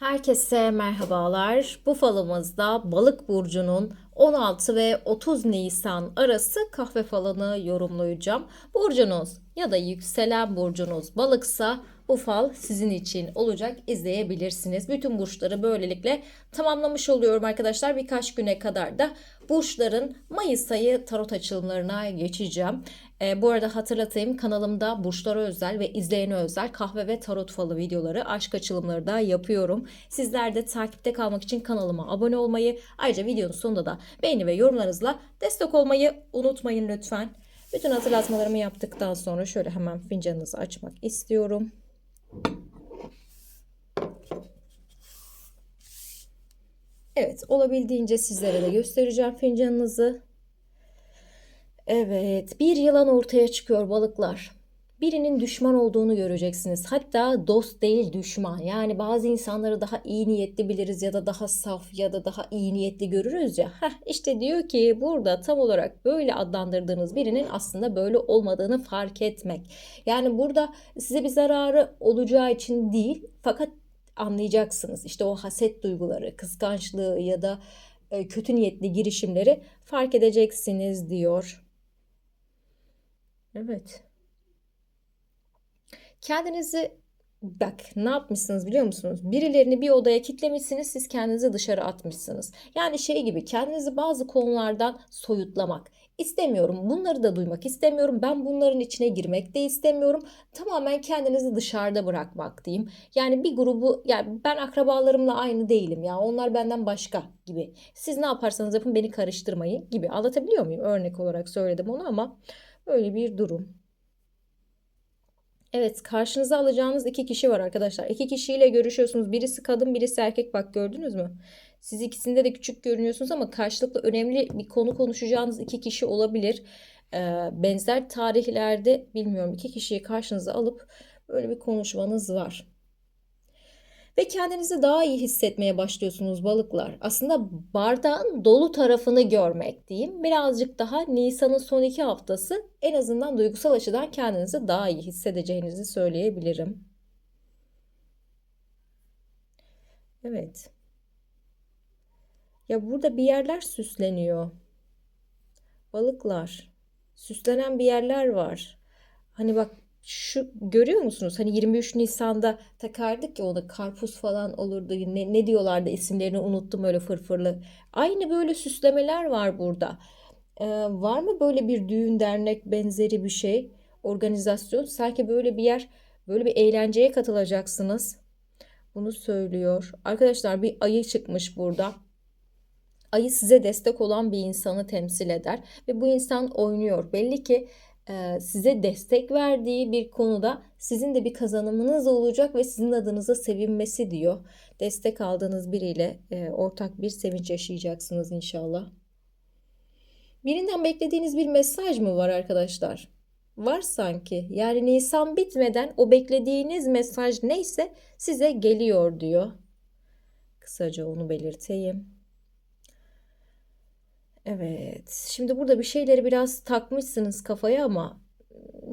Herkese merhabalar. Bu falımızda Balık burcunun 16 ve 30 Nisan arası kahve falını yorumlayacağım. Burcunuz ya da yükselen burcunuz balıksa bu fal sizin için olacak. İzleyebilirsiniz. Bütün burçları böylelikle tamamlamış oluyorum arkadaşlar. Birkaç güne kadar da burçların Mayıs ayı tarot açılımlarına geçeceğim. E, bu arada hatırlatayım kanalımda burçlara özel ve izleyene özel kahve ve tarot falı videoları, aşk açılımları da yapıyorum. Sizler de takipte kalmak için kanalıma abone olmayı, ayrıca videonun sonunda da beğeni ve yorumlarınızla destek olmayı unutmayın lütfen. Bütün hatırlatmalarımı yaptıktan sonra şöyle hemen fincanınızı açmak istiyorum. Evet, olabildiğince sizlere de göstereceğim fincanınızı. Evet, bir yılan ortaya çıkıyor balıklar. Birinin düşman olduğunu göreceksiniz. Hatta dost değil düşman. Yani bazı insanları daha iyi niyetli biliriz ya da daha saf ya da daha iyi niyetli görürüz ya. Heh, işte diyor ki burada tam olarak böyle adlandırdığınız birinin aslında böyle olmadığını fark etmek. Yani burada size bir zararı olacağı için değil fakat anlayacaksınız. İşte o haset duyguları, kıskançlığı ya da e, kötü niyetli girişimleri fark edeceksiniz diyor. Evet. Kendinizi bak ne yapmışsınız biliyor musunuz? Birilerini bir odaya kitlemişsiniz, siz kendinizi dışarı atmışsınız. Yani şey gibi kendinizi bazı konulardan soyutlamak. İstemiyorum. Bunları da duymak istemiyorum. Ben bunların içine girmek de istemiyorum. Tamamen kendinizi dışarıda bırakmak diyeyim. Yani bir grubu yani ben akrabalarımla aynı değilim ya. Onlar benden başka gibi. Siz ne yaparsanız yapın beni karıştırmayın gibi. Anlatabiliyor muyum? Örnek olarak söyledim onu ama öyle bir durum. Evet, karşınıza alacağınız iki kişi var arkadaşlar. İki kişiyle görüşüyorsunuz. Birisi kadın, birisi erkek. Bak gördünüz mü? Siz ikisinde de küçük görünüyorsunuz ama karşılıklı önemli bir konu konuşacağınız iki kişi olabilir. Ee, benzer tarihlerde bilmiyorum iki kişiyi karşınıza alıp böyle bir konuşmanız var. Ve kendinizi daha iyi hissetmeye başlıyorsunuz balıklar. Aslında bardağın dolu tarafını görmek diyeyim. Birazcık daha Nisan'ın son iki haftası en azından duygusal açıdan kendinizi daha iyi hissedeceğinizi söyleyebilirim. Evet. Ya burada bir yerler süsleniyor. Balıklar. Süslenen bir yerler var. Hani bak şu görüyor musunuz? Hani 23 Nisan'da takardık ya onu karpuz falan olurdu. Ne, ne diyorlardı isimlerini unuttum öyle fırfırlı. Aynı böyle süslemeler var burada. Ee, var mı böyle bir düğün dernek benzeri bir şey? Organizasyon. Sanki böyle bir yer böyle bir eğlenceye katılacaksınız. Bunu söylüyor. Arkadaşlar bir ayı çıkmış burada. Ayı size destek olan bir insanı temsil eder ve bu insan oynuyor. Belli ki size destek verdiği bir konuda sizin de bir kazanımınız olacak ve sizin adınıza sevinmesi diyor. Destek aldığınız biriyle e, ortak bir sevinç yaşayacaksınız inşallah. Birinden beklediğiniz bir mesaj mı var arkadaşlar? Var sanki. Yani Nisan bitmeden o beklediğiniz mesaj neyse size geliyor diyor. Kısaca onu belirteyim. Evet. Şimdi burada bir şeyleri biraz takmışsınız kafaya ama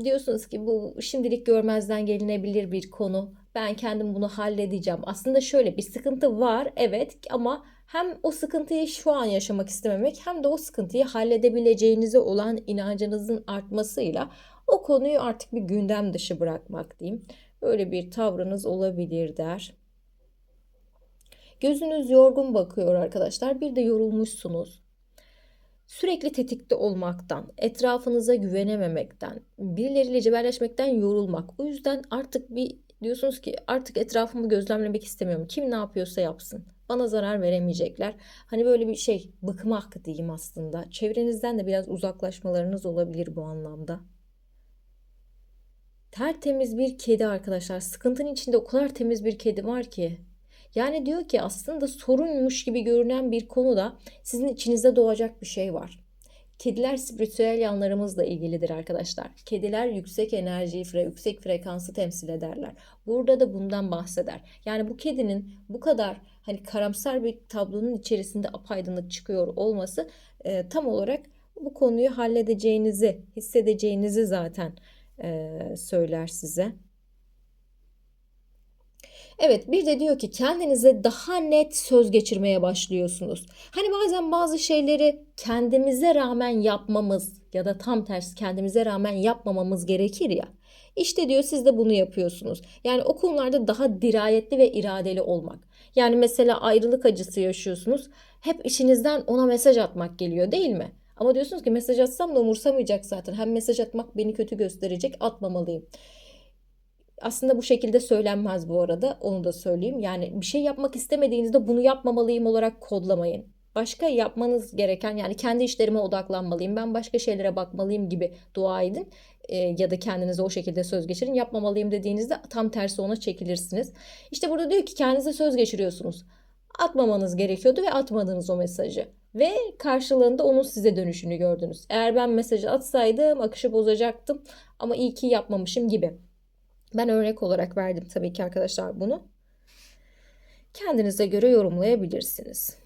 diyorsunuz ki bu şimdilik görmezden gelinebilir bir konu. Ben kendim bunu halledeceğim. Aslında şöyle bir sıkıntı var evet ama hem o sıkıntıyı şu an yaşamak istememek hem de o sıkıntıyı halledebileceğinize olan inancınızın artmasıyla o konuyu artık bir gündem dışı bırakmak diyeyim. Öyle bir tavrınız olabilir der. Gözünüz yorgun bakıyor arkadaşlar. Bir de yorulmuşsunuz sürekli tetikte olmaktan, etrafınıza güvenememekten, birileriyle cebelleşmekten yorulmak. O yüzden artık bir diyorsunuz ki artık etrafımı gözlemlemek istemiyorum. Kim ne yapıyorsa yapsın. Bana zarar veremeyecekler. Hani böyle bir şey bıkmak diyeyim aslında. Çevrenizden de biraz uzaklaşmalarınız olabilir bu anlamda. Tertemiz bir kedi arkadaşlar. Sıkıntının içinde o kadar temiz bir kedi var ki. Yani diyor ki aslında sorunmuş gibi görünen bir konuda sizin içinizde doğacak bir şey var. Kediler spiritüel yanlarımızla ilgilidir arkadaşlar. Kediler yüksek enerjiyi, yüksek frekansı temsil ederler. Burada da bundan bahseder. Yani bu kedinin bu kadar hani karamsar bir tablonun içerisinde apaydınlık çıkıyor olması e, tam olarak bu konuyu halledeceğinizi, hissedeceğinizi zaten e, söyler size. Evet, bir de diyor ki kendinize daha net söz geçirmeye başlıyorsunuz. Hani bazen bazı şeyleri kendimize rağmen yapmamız ya da tam tersi kendimize rağmen yapmamamız gerekir ya. İşte diyor siz de bunu yapıyorsunuz. Yani o konularda daha dirayetli ve iradeli olmak. Yani mesela ayrılık acısı yaşıyorsunuz. Hep içinizden ona mesaj atmak geliyor değil mi? Ama diyorsunuz ki mesaj atsam da umursamayacak zaten. Hem mesaj atmak beni kötü gösterecek, atmamalıyım. Aslında bu şekilde söylenmez bu arada. Onu da söyleyeyim. Yani bir şey yapmak istemediğinizde bunu yapmamalıyım olarak kodlamayın. Başka yapmanız gereken yani kendi işlerime odaklanmalıyım. Ben başka şeylere bakmalıyım gibi dua edin. E, ya da kendinize o şekilde söz geçirin. Yapmamalıyım dediğinizde tam tersi ona çekilirsiniz. İşte burada diyor ki kendinize söz geçiriyorsunuz. Atmamanız gerekiyordu ve atmadınız o mesajı. Ve karşılığında onun size dönüşünü gördünüz. Eğer ben mesajı atsaydım akışı bozacaktım ama iyi ki yapmamışım gibi. Ben örnek olarak verdim tabii ki arkadaşlar bunu. Kendinize göre yorumlayabilirsiniz.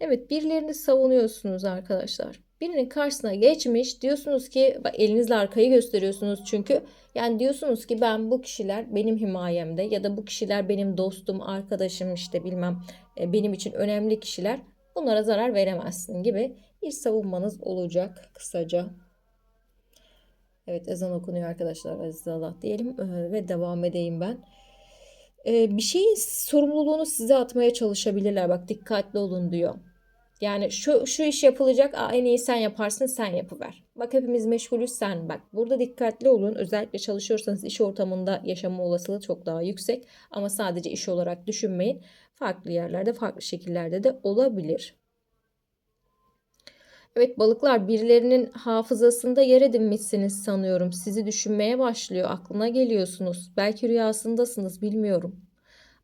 Evet birilerini savunuyorsunuz arkadaşlar. Birinin karşısına geçmiş diyorsunuz ki bak elinizle arkayı gösteriyorsunuz çünkü yani diyorsunuz ki ben bu kişiler benim himayemde ya da bu kişiler benim dostum, arkadaşım işte bilmem e, benim için önemli kişiler. Bunlara zarar veremezsin gibi bir savunmanız olacak kısaca. Evet ezan okunuyor arkadaşlar aziz Allah diyelim ve devam edeyim ben. Bir şeyin sorumluluğunu size atmaya çalışabilirler. Bak dikkatli olun diyor. Yani şu şu iş yapılacak. Aa, en iyi sen yaparsın sen yapıver. Bak hepimiz meşgulüz sen bak. Burada dikkatli olun. Özellikle çalışıyorsanız iş ortamında yaşama olasılığı çok daha yüksek. Ama sadece iş olarak düşünmeyin. Farklı yerlerde farklı şekillerde de olabilir. Evet balıklar birilerinin hafızasında yer edinmişsiniz sanıyorum. Sizi düşünmeye başlıyor. Aklına geliyorsunuz. Belki rüyasındasınız bilmiyorum.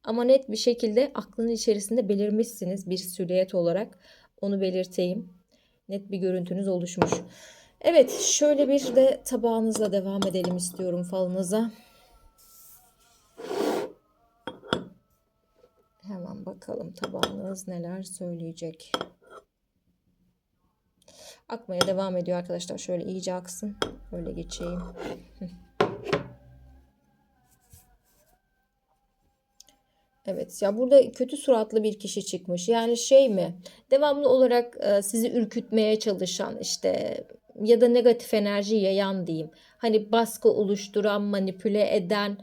Ama net bir şekilde aklının içerisinde belirmişsiniz bir silüet olarak. Onu belirteyim. Net bir görüntünüz oluşmuş. Evet şöyle bir de tabağınızla devam edelim istiyorum falınıza. Hemen bakalım tabağınız neler söyleyecek. Akmaya devam ediyor arkadaşlar. Şöyle iyice aksın. Böyle geçeyim. Evet ya burada kötü suratlı bir kişi çıkmış. Yani şey mi? Devamlı olarak e, sizi ürkütmeye çalışan işte ya da negatif enerji yayan diyeyim. Hani baskı oluşturan, manipüle eden,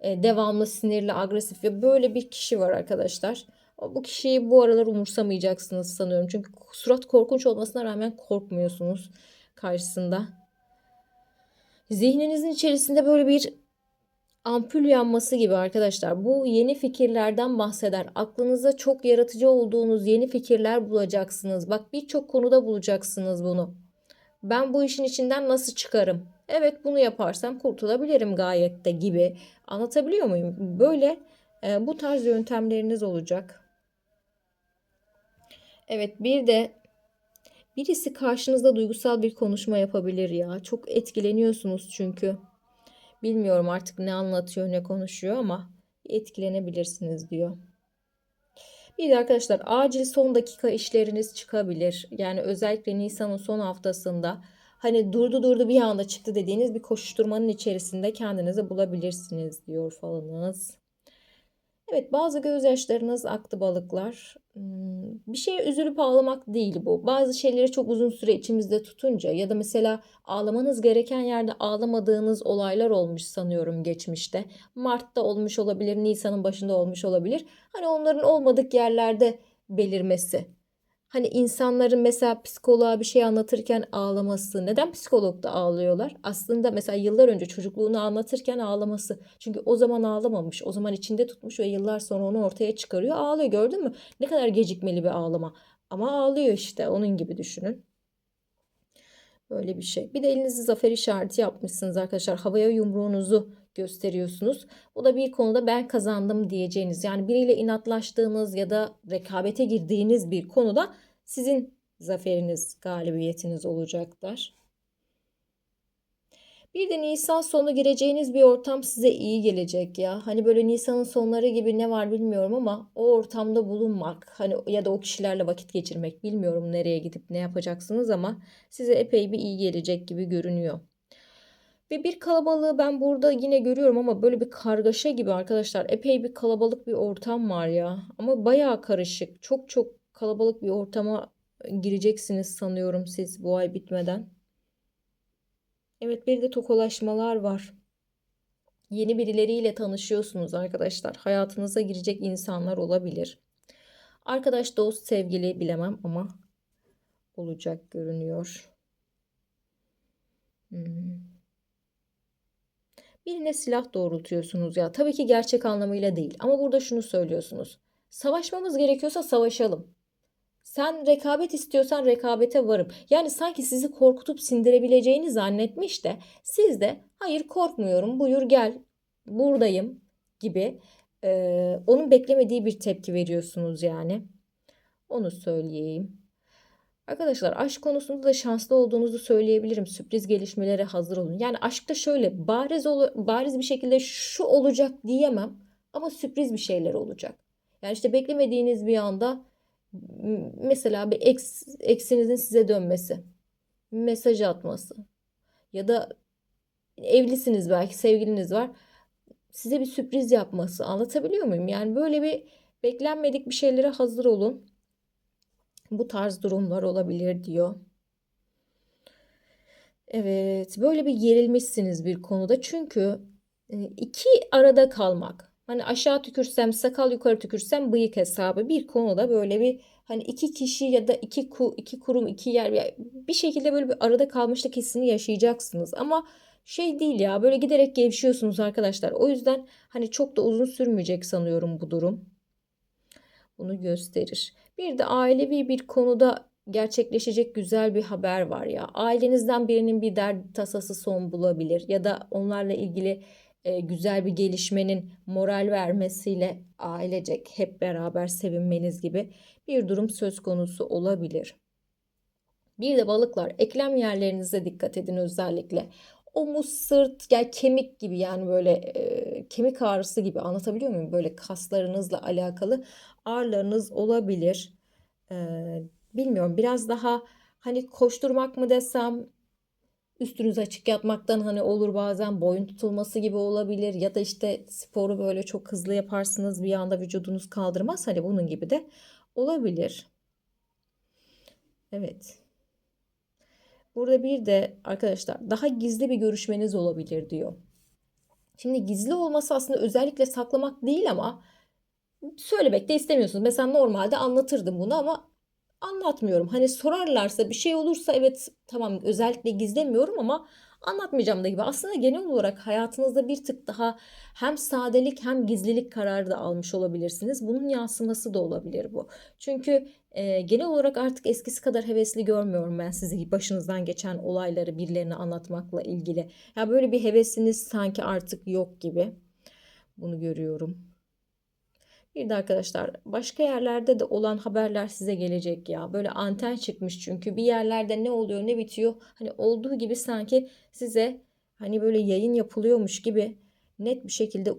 e, devamlı sinirli, agresif ve böyle bir kişi var arkadaşlar. Bu kişiyi bu aralar umursamayacaksınız sanıyorum. Çünkü surat korkunç olmasına rağmen korkmuyorsunuz karşısında. Zihninizin içerisinde böyle bir ampul yanması gibi arkadaşlar. Bu yeni fikirlerden bahseder. Aklınıza çok yaratıcı olduğunuz yeni fikirler bulacaksınız. Bak birçok konuda bulacaksınız bunu. Ben bu işin içinden nasıl çıkarım? Evet bunu yaparsam kurtulabilirim gayet de gibi. Anlatabiliyor muyum? Böyle e, bu tarz yöntemleriniz olacak. Evet bir de birisi karşınızda duygusal bir konuşma yapabilir ya. Çok etkileniyorsunuz çünkü. Bilmiyorum artık ne anlatıyor ne konuşuyor ama etkilenebilirsiniz diyor. Bir de arkadaşlar acil son dakika işleriniz çıkabilir. Yani özellikle Nisan'ın son haftasında hani durdu durdu bir anda çıktı dediğiniz bir koşuşturmanın içerisinde kendinizi bulabilirsiniz diyor falanız. Evet bazı gözyaşlarınız aktı balıklar. Hmm, bir şeye üzülüp ağlamak değil bu. Bazı şeyleri çok uzun süre içimizde tutunca ya da mesela ağlamanız gereken yerde ağlamadığınız olaylar olmuş sanıyorum geçmişte. Mart'ta olmuş olabilir, Nisan'ın başında olmuş olabilir. Hani onların olmadık yerlerde belirmesi. Hani insanların mesela psikoloğa bir şey anlatırken ağlaması. Neden psikologda ağlıyorlar? Aslında mesela yıllar önce çocukluğunu anlatırken ağlaması. Çünkü o zaman ağlamamış. O zaman içinde tutmuş ve yıllar sonra onu ortaya çıkarıyor. Ağlıyor gördün mü? Ne kadar gecikmeli bir ağlama. Ama ağlıyor işte. Onun gibi düşünün. Böyle bir şey. Bir de elinizi zafer işareti yapmışsınız arkadaşlar. Havaya yumruğunuzu gösteriyorsunuz. Bu da bir konuda ben kazandım diyeceğiniz yani biriyle inatlaştığınız ya da rekabete girdiğiniz bir konuda sizin zaferiniz, galibiyetiniz olacaklar. Bir de Nisan sonu gireceğiniz bir ortam size iyi gelecek ya. Hani böyle Nisan'ın sonları gibi ne var bilmiyorum ama o ortamda bulunmak hani ya da o kişilerle vakit geçirmek bilmiyorum nereye gidip ne yapacaksınız ama size epey bir iyi gelecek gibi görünüyor. Ve bir kalabalığı ben burada yine görüyorum ama böyle bir kargaşa gibi arkadaşlar. Epey bir kalabalık bir ortam var ya. Ama bayağı karışık. Çok çok kalabalık bir ortama gireceksiniz sanıyorum siz bu ay bitmeden. Evet bir de tokalaşmalar var. Yeni birileriyle tanışıyorsunuz arkadaşlar. Hayatınıza girecek insanlar olabilir. Arkadaş, dost, sevgili bilemem ama olacak görünüyor. Hmm. Birine silah doğrultuyorsunuz ya. Tabii ki gerçek anlamıyla değil. Ama burada şunu söylüyorsunuz. Savaşmamız gerekiyorsa savaşalım. Sen rekabet istiyorsan rekabete varım. Yani sanki sizi korkutup sindirebileceğini zannetmiş de siz de hayır korkmuyorum buyur gel buradayım gibi e, onun beklemediği bir tepki veriyorsunuz yani. Onu söyleyeyim. Arkadaşlar aşk konusunda da şanslı olduğunuzu söyleyebilirim. Sürpriz gelişmelere hazır olun. Yani aşkta şöyle bariz ol, bariz bir şekilde şu olacak diyemem ama sürpriz bir şeyler olacak. Yani işte beklemediğiniz bir anda mesela bir ex, eksinizin size dönmesi, mesaj atması ya da evlisiniz belki sevgiliniz var. Size bir sürpriz yapması anlatabiliyor muyum? Yani böyle bir beklenmedik bir şeylere hazır olun. Bu tarz durumlar olabilir diyor. Evet, böyle bir gerilmişsiniz bir konuda. Çünkü iki arada kalmak. Hani aşağı tükürsem sakal yukarı tükürsem bıyık hesabı bir konuda böyle bir hani iki kişi ya da iki ku, iki kurum iki yer bir şekilde böyle bir arada kalmışlık hissini yaşayacaksınız ama şey değil ya böyle giderek gevşiyorsunuz arkadaşlar. O yüzden hani çok da uzun sürmeyecek sanıyorum bu durum. Bunu gösterir. Bir de ailevi bir konuda gerçekleşecek güzel bir haber var ya. Ailenizden birinin bir dert tasası son bulabilir ya da onlarla ilgili e, güzel bir gelişmenin moral vermesiyle ailecek hep beraber sevinmeniz gibi bir durum söz konusu olabilir. Bir de balıklar eklem yerlerinize dikkat edin özellikle. Omuz, sırt, yani kemik gibi yani böyle e, kemik ağrısı gibi anlatabiliyor muyum? Böyle kaslarınızla alakalı ağrılarınız olabilir. E, bilmiyorum biraz daha hani koşturmak mı desem üstünüz açık yatmaktan hani olur bazen boyun tutulması gibi olabilir ya da işte sporu böyle çok hızlı yaparsınız bir anda vücudunuz kaldırmaz hani bunun gibi de olabilir. Evet. Burada bir de arkadaşlar daha gizli bir görüşmeniz olabilir diyor. Şimdi gizli olması aslında özellikle saklamak değil ama söylemek de istemiyorsunuz. Mesela normalde anlatırdım bunu ama anlatmıyorum. Hani sorarlarsa bir şey olursa evet tamam özellikle gizlemiyorum ama anlatmayacağım da gibi. Aslında genel olarak hayatınızda bir tık daha hem sadelik hem gizlilik kararı da almış olabilirsiniz. Bunun yansıması da olabilir bu. Çünkü e, genel olarak artık eskisi kadar hevesli görmüyorum ben sizi başınızdan geçen olayları birilerine anlatmakla ilgili. Ya böyle bir hevesiniz sanki artık yok gibi. Bunu görüyorum. Bir de arkadaşlar başka yerlerde de olan haberler size gelecek ya. Böyle anten çıkmış çünkü bir yerlerde ne oluyor ne bitiyor. Hani olduğu gibi sanki size hani böyle yayın yapılıyormuş gibi net bir şekilde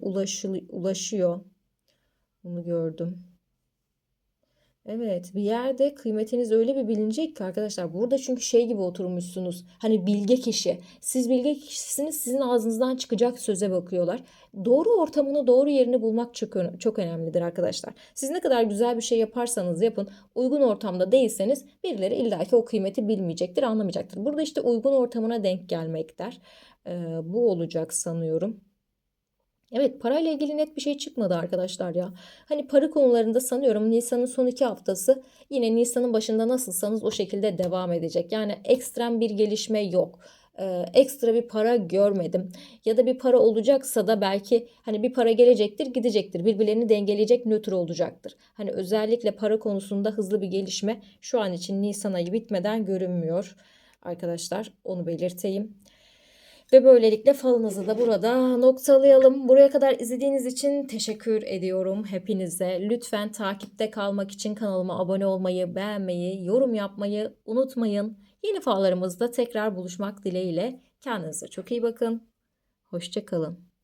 ulaşıyor. Bunu gördüm. Evet bir yerde kıymetiniz öyle bir bilinecek ki arkadaşlar burada çünkü şey gibi oturmuşsunuz. Hani bilge kişi. Siz bilge kişisiniz sizin ağzınızdan çıkacak söze bakıyorlar. Doğru ortamını doğru yerini bulmak çok, çok önemlidir arkadaşlar. Siz ne kadar güzel bir şey yaparsanız yapın uygun ortamda değilseniz birileri illaki o kıymeti bilmeyecektir anlamayacaktır. Burada işte uygun ortamına denk gelmek der. Ee, bu olacak sanıyorum Evet parayla ilgili net bir şey çıkmadı arkadaşlar ya. Hani para konularında sanıyorum Nisan'ın son iki haftası yine Nisan'ın başında nasılsanız o şekilde devam edecek. Yani ekstrem bir gelişme yok. Ee, ekstra bir para görmedim. Ya da bir para olacaksa da belki hani bir para gelecektir gidecektir. Birbirlerini dengeleyecek nötr olacaktır. Hani özellikle para konusunda hızlı bir gelişme şu an için Nisan ayı bitmeden görünmüyor. Arkadaşlar onu belirteyim. Ve böylelikle falınızı da burada noktalayalım. Buraya kadar izlediğiniz için teşekkür ediyorum hepinize. Lütfen takipte kalmak için kanalıma abone olmayı, beğenmeyi, yorum yapmayı unutmayın. Yeni fallarımızda tekrar buluşmak dileğiyle. Kendinize çok iyi bakın. Hoşçakalın.